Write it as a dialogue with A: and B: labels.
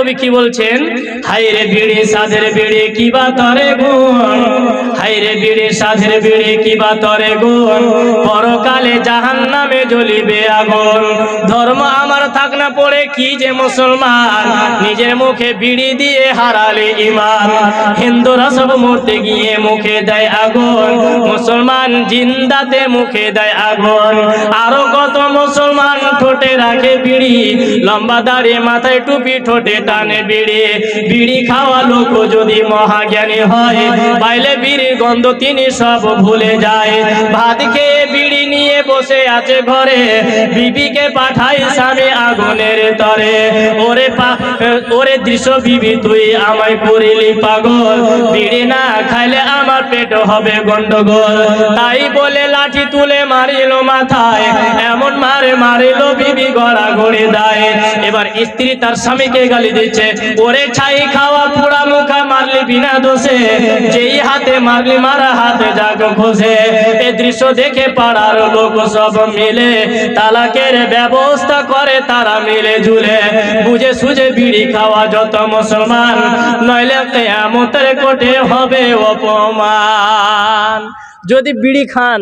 A: কবি কি বলছেন? হাইরে বিড়ি, সাধের বিড়ি, কি বা তরে গুণ? হাইরে বিড়ি, সাধের বিড়ি, কি বা তরে গুণ? পরকালে জাহান নামে জ্বলিবে আগুন। ধর্ম আমার থাক না পড়ে কি যে মুসলমান? নিজের মুখে বিড়ি দিয়ে হারালে ইমান হিন্দুরা সব মরতে গিয়ে মুখে দেয় আগুন। মুসলমান জিন্দাতে মুখে দেয় আগুন। আরও কত মুসলমান ঠোঁটে রাখে বিড়ি। লম্বা দাড়ি, মাথায় টুপি, ঠোঁটে টানে বিড়ি। বিড়ি খাওয়া লোক যদি মহাজ্ঞানী হয় পাইলে বিড়ির গন্ধ তিনি সব ভুলে যায়। ভাত খেয়ে বিড়ি নিয়ে বসে আছে ঘরে, বিবিকে পাঠাই স্বামী আগুনের তরে। ওরে ওরে দৃশ্য বিবি, তুই আমায় করিলি পাগল। বিড়ি না আমার পেট হবে গন্ডগোল। তাই বলে লাঠি তুলে মারিল মাথায়, এমন মারে মারিল বিবি গড়া গড়ে দেয়। এবার স্ত্রী তার স্বামীকে গালি দিচ্ছে, ওরে ছাই খাওয়া পুরা মুখা বিনা দোষে, যেই হাতে মারা হাতে খোঁজে, এ দৃশ্য দেখে পাড়ার লোক সব মিলে, তালাকের ব্যবস্থা করে তারা মিলে ঝুলে। বুঝে সুঝে বিড়ি খাওয়া যত মুসলমান, নইলে কেয়ামতের কোটে হবে অপমান। যদি বিড়ি খান